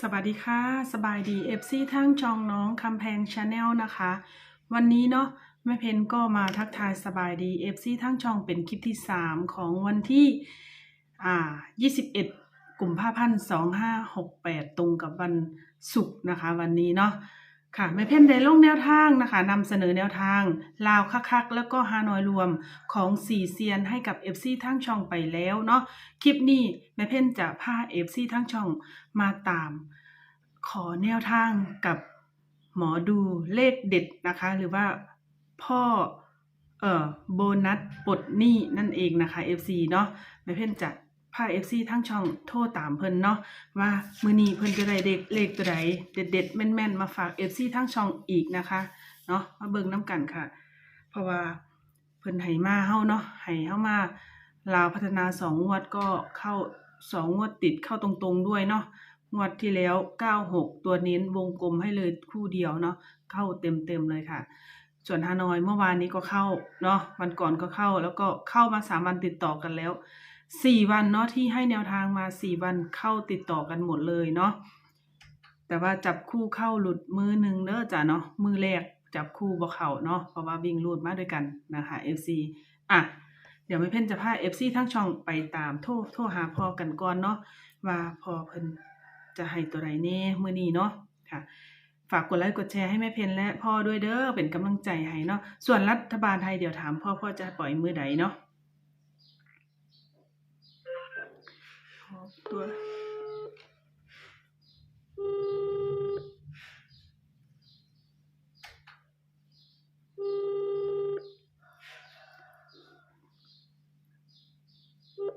สวัสดีค่ะ สบายดี FC ทั้งจองน้องคำแพงชาแนลนะคะ วันนี้เนาะแม่เพนก็มาทักทายสบายดี FC ทั้งจองเป็นคลิปที่ 3 ของวันที่อ่า21กลุ่มภาพันธ์2568 ตรงกับวันศุกร์นะคะ วันนี้เนาะ ค่ะแม่เพนได้ลงแนวทางนะคะนำเสนอแนวทาง ลาวคักๆ แล้วก็ฮานอยรวมของสี่เซียนให้กับ FC ทั้งช่องไปแล้วเนาะคลิปนี้แม่เพนจะพา FC ทั้งช่องมาตาม ขอแนวทางกับหมอดูเลขเด็ดนะคะ หรือว่าพ่อเอ่อโบนัสปลดหนี้นั่นเองนะคะ FC เนาะแม่เพ่นจะ พา FC ทั้งช่องโทรตามเพิ่นเนาะว่ามือนี้เพิ่นจะได้เด็กเลขตัวใดเด็ดๆแม่นๆมาฝาก FC ทั้งช่องอีกนะคะเนาะมาเบิ่งน้ำกันค่ะ เพราะว่าเพิ่นให้มาเฮาเนาะให้เฮามาลาวพัฒนาสองงวดก็เข้าสองงวดติดเข้าตรงๆด้วยเนาะงวดที่แล้ว 96 ตัวเน้นวงกลมให้เลยคู่เดียวเนาะเข้าเต็มๆเลยค่ะ ส่วนฮานอยเมื่อวานนี้ก็เข้าเนาะวันก่อนก็เข้าแล้วก็เข้ามาสามวันติดต่อกันแล้ว สี่วันเนาะที่ให้แนวทางมาสี่วันเข้าติดต่อกันหมดเลยเนาะแต่ว่าจับคู่เข้าหลุดมือหนึ่งเด้อจ้ะเนาะมือแรกจับคู่บ่เข้าเนาะเพราะว่าวิ่งรูดมาด้วยกันนะคะ FC อะเดี๋ยวไม่เพ่นจะพา FC ทั้งช่องไปตามโทรโทรหาพอกันก่อนเนาะว่าพอเพิ่นจะให้ตัวใดแน่มื้อนี้เนาะค่ะ ฝากกดไลค์กดแชร์ให้แม่เพนและพ่อด้วยเด้อเป็นกำลังใจให้เนาะส่วนรัฐบาลไทยเดี๋ยวถามพ่อพ่อจะปล่อยมือใดเนาะ ตัว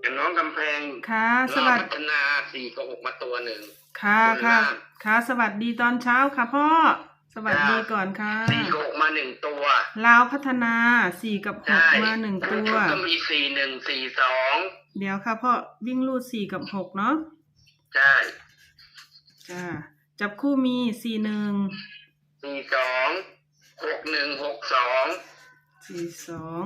อย่างน้องกำแพงค่ะสเราวัสพัดีฒนาสี่กับหกมาตัวหนึ่งค่ะสวัสดีค่ะมากค่ะ สวัสดีตอนเช้าค่ะพ่อ สวัสดีก่อนค่ะสี่กับหกมาหนึ่งตัวลาวพัฒนาสี่กับหกใช่มาหนึ่งตัว ก็มีสี่หนึ่งสี่สอง เดี๋ยวค่ะพ่อวิ่งลูดสี่กับหกเนาะใช่จ้าจับคู่มีสี่หนึ่งสี่สองหกหนึ่งหกสองสี่สอง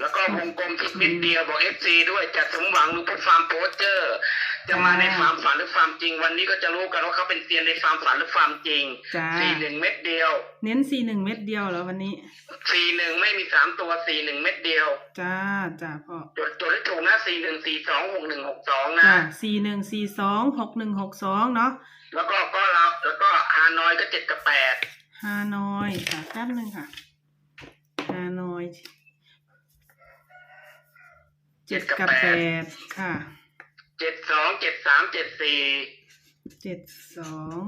แล้วก็วงกลมที่นิดเดียวบอกเอฟซีด้วยจะสมหวังลูกพุทธฟาร์มโปสเจอร์ จะมาในฟาร์มฝันหรือฟาร์มจริง วันนี้ก็จะรู้กันว่าเขาเป็นเซียนในฟาร์มฝันหรือฟาร์มจริงจ้าสี่หนึ่งเม็ดเดียว เน้นสี่หนึ่งเม็ดเดียวแล้ววันนี้สี่หนึ่งไม่มีสามตัวสี่หนึ่งเม็ดเดียว จ้าจ้าพ่อจดจดให้ถูกนะสี่หนึ่งสี่สองหกหนึ่งหกสองนะจ้าสี่หนึ่งสี่สองหกหนึ่งหกสองเนาะแล้วก็ก็เราแล้วก็ฮานอยก็เจ็ดกับแปดฮานอยค่ะแป๊บหนึ่งค่ะฮานอยเจ็ดกับแปดค่ะ เจ็ดสองเจ็ดสามเจ็ดสี่เจ็ดสอง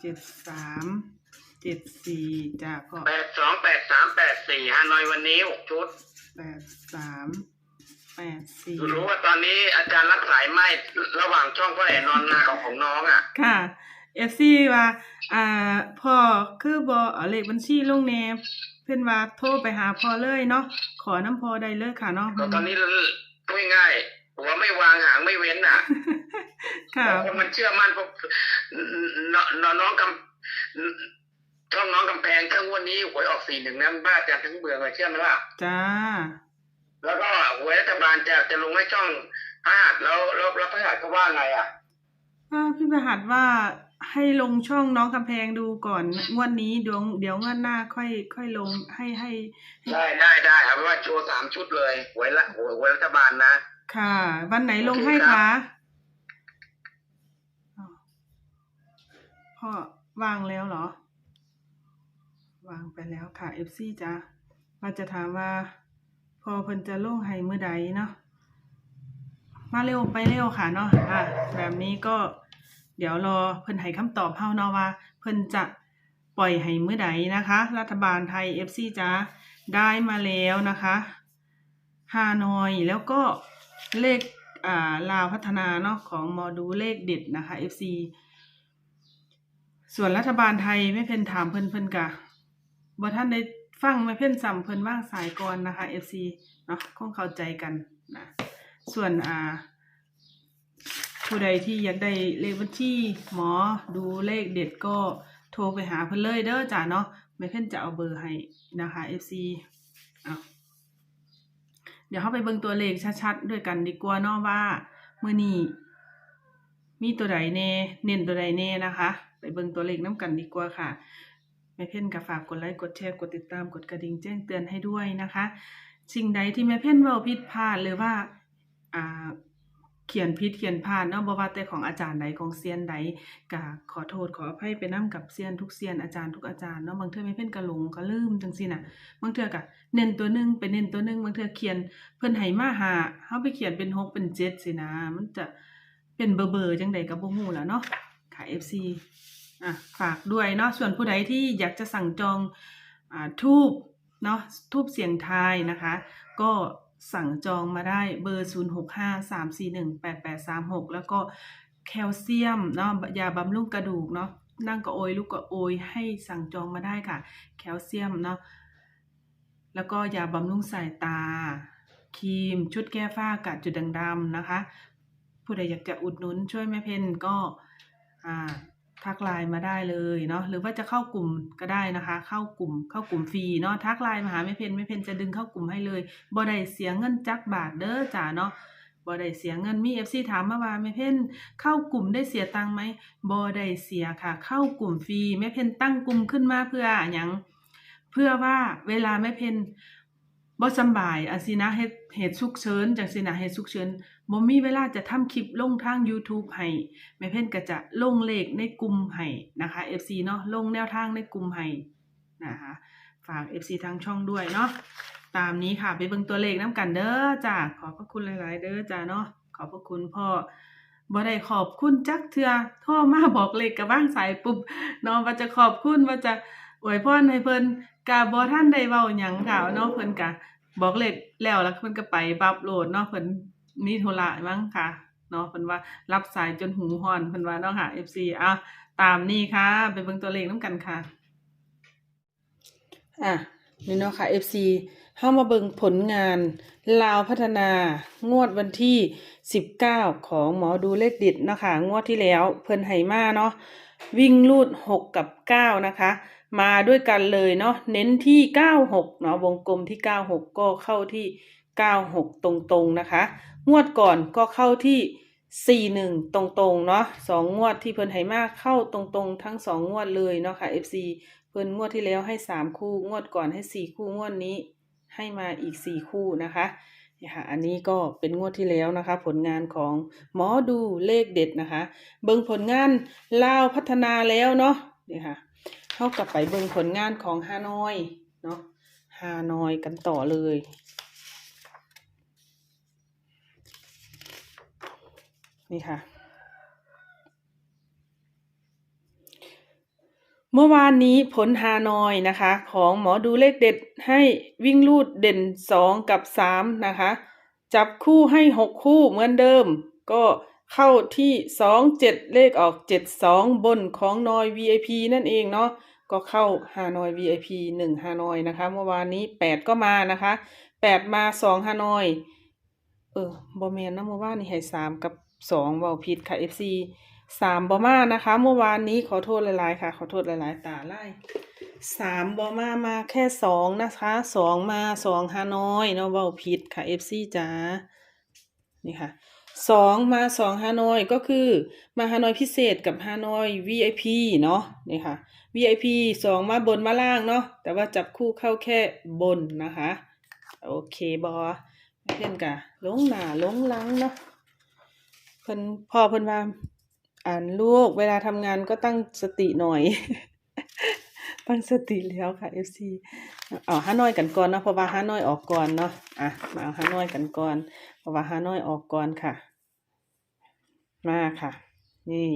เจ็ดสามเจ็ดสี่จ้าพ่อแปดสองแปดสามแปดสี่ฮานอยวันนี้หกชุดแปดสามแปดสี่รู้ว่าตอนนี้อาจารย์รับสายไหมระหว่างช่องพ่อแหลนอนนาของของน้องอะ ค่ะเอฟซีว่า อ่าพ่อคือบอเอาเลขบัญชีลงแนบเพื่อนว่าโทรไปหาพ่อเลยเนาะขอน้ำพอได้เลยค่ะเนาะก็ตอนนี้พูดง่ายๆ หัวไม่วางหางไม่เว้นอะค่ะคนมันเชื่อมั่นพวกนนน้องกำช่องน้องกำแพงเครื่องวันนี้หวยออกสี่หนึ่งนะบ้าอาจารย์ทั้งเบืองเลยเชื่อไหมล่ะจ้าแล้วก็หวยรัฐบาลจะจะลงให้ช่องพระหัสแล้วแล้วแล้วพระหัสเขาว่าไงอะว่าพี่ประหัสว่าให้ลงช่องน้องกำแพงดูก่อนงวดนี้เดี๋ยวเดี๋ยวงวดหน้าค่อย ค่อยลงให้ให้ให้ได้ได้ได้เอาเป็นว่าโชว์สามชุดเลยหวยละหวยหวยรัฐบาลนะ ค่ะ วันไหนลงให้โอเคครัคะบอ๋อพ่อวางแล้วเหรอ วางไปแล้วค่ะ FC จ้าว่าจะถามว่า พอเพิ่นจะลงให้มื้อใดเนาะมาเร็วไปเร็วค่ะเนาะอะแบบนี้ก็เดี๋ยวรอเพิ่นให้คำตอบเฮาเนาะว่า เพิ่นจะปล่อยให้มื้อใดนะคะ รัฐบาลไทย FC จ้าได้มาแล้วนะคะฮานอยแล้วก็ เลขอ่าลาวพัฒนาเนาะของหมอดูเลขเด็ดนะคะ FC ส่วนรัฐบาลไทยไม่เพ่นถามเพิ่นเพิ่นกะบ่ท่านได้ฟังไม่เพ่นซ้ำเพิ่นว่างสายก่อนนะคะ FC เนาะคงเข้าใจกันนะส่วนอ่าผู้ใดที่อยากได้เลขบัญชีหมอดูเลขเด็ดก็โทรไปหาเพิ่นเลยเด้อจ้าเนาะไม่เพิ่นจะเอาเบอร์ให้นะคะ FC เอา เดี๋ยวเข้าไปเบิ่งตัวเลขชัดๆด้วยกันดีกว่าเนาะว่าเมื่อนี้มีตัวใดแน่เน้นตัวใดแน่นะคะ ไปเบิ่งตัวเลขน้ำกันดีกว่าค่ะแม่เพ่นก็ฝากกดไลค์กดแชร์กดติดตามกดกระดิ่งแจ้งเตือนให้ด้วยนะคะสิ่งใดที่แม่เพ่นเว้าผิดพลาดหรือว่าอ่า ขียนผิดเขียนพลาดเนาะบ่ว่าแต่ของอาจารย์ใดของเซียนใดก็ขอโทษขออภัยไปนํกับเซียนทุกเซียนอาจารย์ทุกอาจารย์เนาะบางเทื่อแม่เพ่นก็หลงก็ลืมจังซี่น่ะบางเทื่อก็เน้นตัวหนึงไปเน้นตัวหนึงบางเทื่อเขียนเพิ่นให้มาหาเฮาไปเขียนเป็นหกเป็นเจ็ดสินะ มันจะเป็นเบอร์ๆจังใดก็บ่ฮู้แล้วเนาะค่ะ FC อะฝากด้วยเนาะส่วนผู้ใดที่อยากจะสั่งจองอ่าทูบเนาะทูบเสียงทายนะคะ ก็ สั่งจองมาได้เบอร์ 0653418836 แล้วก็แคลเซียมเนาะยาบำรุงกระดูกเนาะนั่งก็โอยลูกก็โอยให้สั่งจองมาได้ค่ะ แคลเซียมเนาะแล้วก็ยาบำรุงสายตา ครีม ชุดแก้ฝ้ากัดจุดด่างดำนะคะ ผู้ใดอยากจะอุดหนุนช่วยแม่เพนก็อ่า ทักไลน์มาได้เลยเนาะหรือว่าจะเข้ากลุ่มก็ได้นะคะ เข้ากลุ่มเข้ากลุ่มฟรีเนาะทักไลน์มาหาแม่เพนแม่เพนจะดึงเข้ากลุ่มให้เลยบ่ได้เสียเงินจักบาทเด้อจ้าเนาะบ่ได้เสียเงินมี FC ถามมาว่าแม่เพนเข้ากลุ่มได้เสียตังค์ไหมบ่ได้เสียค่ะ เข้ากลุ่มฟรีแม่เพนตั้งกลุ่มขึ้นมาเพื่อหยังเพื่อว่าเวลาแม่เพน บ่สบายอะสินะเหตุเหตุฉุกเฉินจังสินะเหตุฉุกเฉินบ่มีเวลาจะทำคลิปลงทาง YouTube ให้แม่เพนก็จะลงเลขในกลุ่มให้นะคะ FC เนาะลงแนวทางในกลุ่มให้นะคะฝาก FC ทางช่องด้วยเนาะตามนี้ค่ะ ไปเบิ่งตัวเลขน้ำกันเด้อจ้าขอบพระคุณหลาย ๆ เด้อจ้าเนาะขอบพระคุณพ่อบ่ได้ขอบคุณจักเทื่อโทรมาบอกเลขกับว่างสายปุ๊บเนาะว่าจะขอบคุณว่าจะ อวยพรให้เพิ่นกะบ่ทันได้เว้าหยังค่ะเนาะเพิ่นกะบอกเลขแล้วแล้วเพิ่นก็ไปบับโหลดเนาะเพิ่นมีธุระมั้งค่ะเนาะเพิ่นว่ารับสายจนหูฮ้อนเพิ่นว่าเนาะค่ะ FC อะตามนี้ค่ะ ไปเบิ่งตัวเลขนํกันค่ะ อะนี่เนาะค่ะ FC เฮามาเบิ่งผลงานลาวพัฒนางวดวันที่ 19 ของหมอดูเลขดิดเนาะค่ะงวดที่แล้วเพิ่นให้มาเนาะวิ่งลูด 6 กับ 9 นะคะ มาด้วยกันเลยเนาะเน้นที่ 96เนาะวงกลมที่ 96 ก็เข้าที่ 96 ตรงๆนะคะ งวดก่อนก็เข้าที่ 41 ตรงๆเนาะสองงวดที่เพิ่นให้มาเข้าตรงๆ ทั้งสองงวดเลยเนาะค่ะ FC เพิ่นงวดที่แล้วให้สามคู่งวดก่อนให้สี่คู่งวดนี้ให้มาอีกสี่คู่นะคะนี่ค่ะอันนี้ก็เป็นงวดที่แล้วนะคะ ผลงานของหมอดูเลขเด็ดนะคะ เบิ่งผลงานลาวพัฒนาแล้วเนาะนี่ค่ะ เข้ากับไปเบิ่งผลงานของฮานอยเนาะฮานอยกันต่อเลย นี่ค่ะ เมื่อวานนี้ผลฮานอยนะคะ ของหมอดูเลขเด็ดให้วิ่งลูดเด่นสองกับสามนะคะ จับคู่ให้หกคู่เหมือนเดิม ก็เข้าที่สองเจ็ดเลขออกเจ็ดสองบนของนอย VIP นั่นเองเนาะ ก็เข้าฮานอย VIP หนึ่งฮานอยนะคะ เมื่อวานนี้แปดก็มานะคะแปดมาสองฮานอย เออบอแมนนะเมื่อวานนี้ให้สามกับสองเบาผิดค่ะ FC สามบอมานะคะ เมื่อวานนี้ขอโทษหลายๆค่ะ ขอโทษหลายๆ ตาไล่สามบอมามาแค่สองนะคะสองมาสองฮานอยเนาะเบาผิดค่ะ FC จ้านี่ค่ะ สองมาสองฮานอยก็คือมาฮานอยพิเศษกับฮานอย VIP เนาะนี่ค่ะ VIP สองมาบนมาล่างเนาะแต่ว่าจับคู่เข้าแค่บนนะคะ โอเคบอเพื่อนกะลงหนาลงหลังเนาะเพิ่นพ่อเพิ่นว่าอ่านลูกเวลาทำงานก็ตั้งสติหน่อย ตั้งสติแล้วค่ะ FC เอาฮานอยกันก่อนเนาะเพราะว่าฮานอยออกก่อนเนาะอะมาเอาฮานอยกันก่อน เพราะว่าฮานอยออกก่อนค่ะ มาค่ะ นี่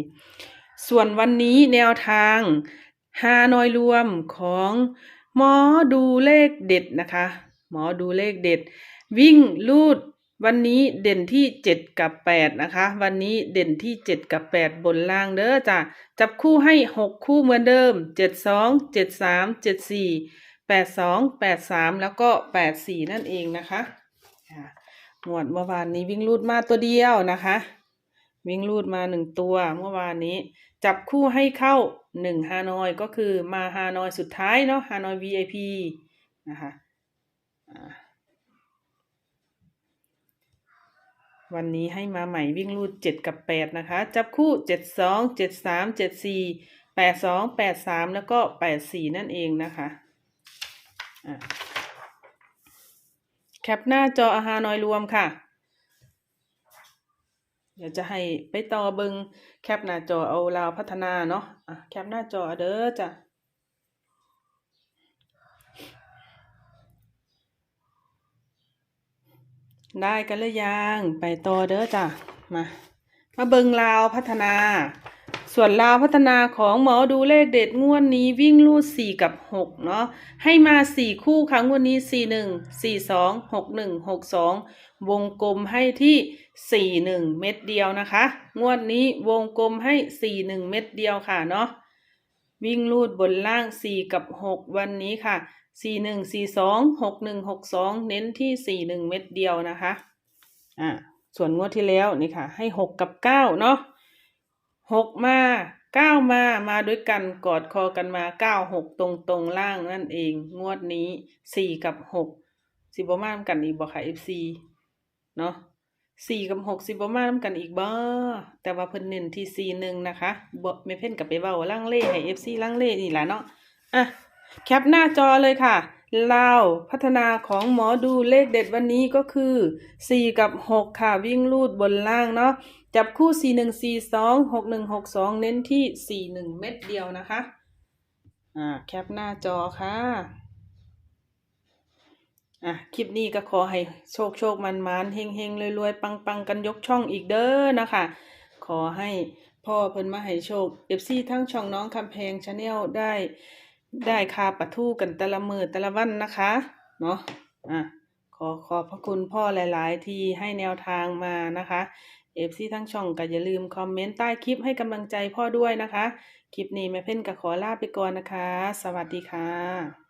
ส่วนวันนี้แนวทางฮานอยรวมของหมอดูเลขเด็ดนะคะ หมอดูเลขเด็ด วิ่งลูด วันนี้เด่นที่เจ็ดกับแปดนะคะ วันนี้เด่นที่เจ็ดกับแปดบนล่างเด้อจ้ะจับคู่ให้หกคู่เหมือนเดิมเจ็ดสองเจ็ดสามเจ็ดสี่แปดสองแปดสามแล้วก็แปดสี่นั่นเองนะคะหมวดเมื่อวานนี้วิ่งลูดมาตัวเดียวนะคะ วิ่งลูดมาหนึ่งตัวเมื่อวานนี้ จับคู่ให้เข้าหนึ่งฮานอยก็คือมาฮานอยสุดท้ายเนาะฮานอย VIP นะคะอ่า วันนี้ให้มาใหม่วิ่งรูดเจ็ดกับแปดนะคะ จับคู่เจ็ดสองเจ็ดสามเจ็ดสี่แปดสองแปดสามแล้วก็แปดสี่นั่นเองนะคะะแคปหน้าจออาหารน้อยรวมค่ะ เดี๋ยวจะให้ไปต่อเบิงแคปหน้าจอเอาลาวพัฒนาเนาะะแคปหน้าจอเด้อจ้ะ ได้กันหรือยังไปต่อเด้อจ้ะมามาเบิงลาวพัฒนา ส่วนลาวพัฒนาของหมอดูเลขเด็ดงวดนี้วิ่งลูดสี่กับหกเนาะให้มาสี่คู่ครั้งวันนี้สี่หนึ่งสี่สองหกหนึ่งหกสองวงกลมให้ที่สี่หนึ่งเม็ดเดียวนะคะ งวดนี้วงกลมให้สี่หนึ่งเม็ดเดียวค่ะเนาะวิ่งลูดบนล่างสี่กับหกวันนี้ค่ะ สี่หนึ่งสี่สองหกหนึ่งหกสองเน้นที่สี่หนึ่งเม็ดเดียวนะคะอ่าส่วนงวดที่แล้วนี่ค่ะ ให้หกกับเก้าเนาะหกมาเก้ามามาด้วยกันกอดคอกันมาเก้าหกตรงตรงล่างนั่นเอง งวดนี้สี่กับหกสิบมานำกันอีกบ่ค่ะเอฟซีเนาะสี่กับหกสิบมานำกันอีกบ่แต่ว่าเพิ่นเน้นที่สี่หนึ่งนะคะบ่ไม่เพ่นกับไปเบ้าล่างเล่ให้เอฟซีล่างเล่นี่แหละเนาะอะ แคปหน้าจอเลยค่ะเลาพัฒนาของหมอดูเลขเด็ดวันนี้ก็คือ 4 กับ 6 ค่ะ วิ่งลูดบนล่างเนาะจับคู่ 4 1 4 2 6 1 6 2 เน้นที่ 4 1 เม็ดเดียวนะคะ อ่า แคปหน้าจอค่ะ อะ คลิปนี้ก็ขอให้โชคโชคมันมันเฮงเฮงรวยรวยปังปังกันยกช่องอีกเด้อนะคะ ขอให้พ่อเพิ่นมาให้โชคเอฟซีทั้งช่องน้องคำแพงชาแนลได้ ได้คาปะทู่กันแต่ละมือแต่ละวันนะคะ เนาะอะขอขอบพระคุณพ่อหลาย ๆ ที่ให้แนวทางมานะคะเอฟซีทั้งช่องก็อย่าลืมคอมเมนต์ใต้คลิปให้กำลังใจพ่อด้วยนะคะ คลิปนี้แม่เพ่นก็ขอลาไปก่อนนะคะ สวัสดีค่ะ